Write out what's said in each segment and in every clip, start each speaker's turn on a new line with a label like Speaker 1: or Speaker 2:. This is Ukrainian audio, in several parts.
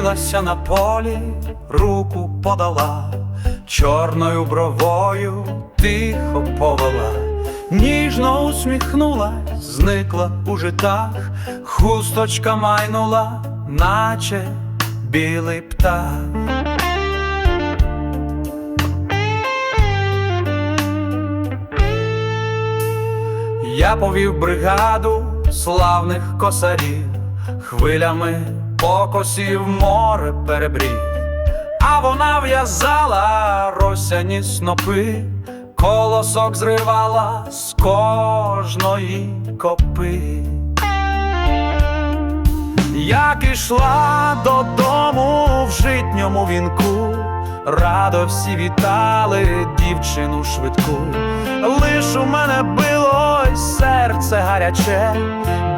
Speaker 1: Зустрілася на полі, руку подала, чорною бровою тихо повела, ніжно усміхнулась, зникла у житах, хусточка майнула, наче білий птах. Я повів бригаду славних косарів, хвилями покосів море перебрів, а вона в'язала росяні снопи, колосок зривала з кожної копи. Як ішла додому в житньому вінку, радо всі вітали дівчину швидку. Лиш у мене билось серце гаряче,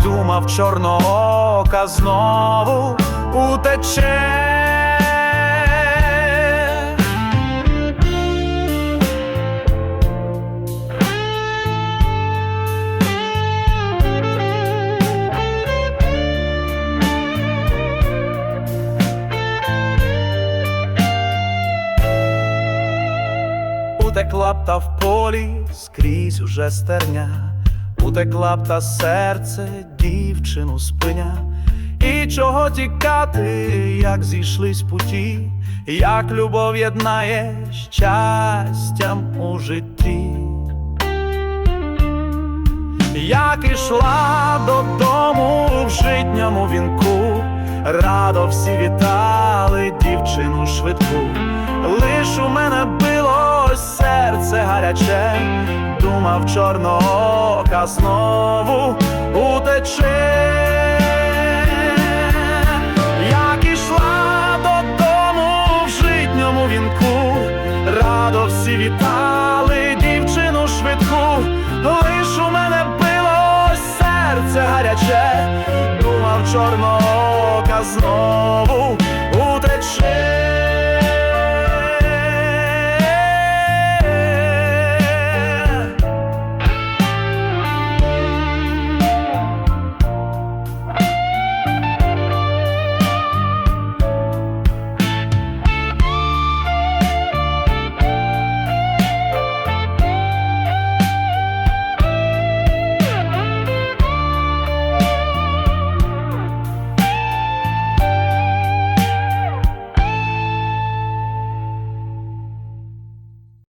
Speaker 1: думав чорноока знову утече. Утекла б та в полі скрізь уже стерня, утекла б та серце дівчину спиня, чого тікати, як зійшлись путі, як любов єднає щастям у житті. Як ішла додому в житньому вінку, радо всі вітали дівчину швидку. Лиш у мене билось серце гаряче, думав чорноока знову утече. Радо всі вітали дівчину швидку, лиш у мене билось серце гаряче, думав чорноока знову.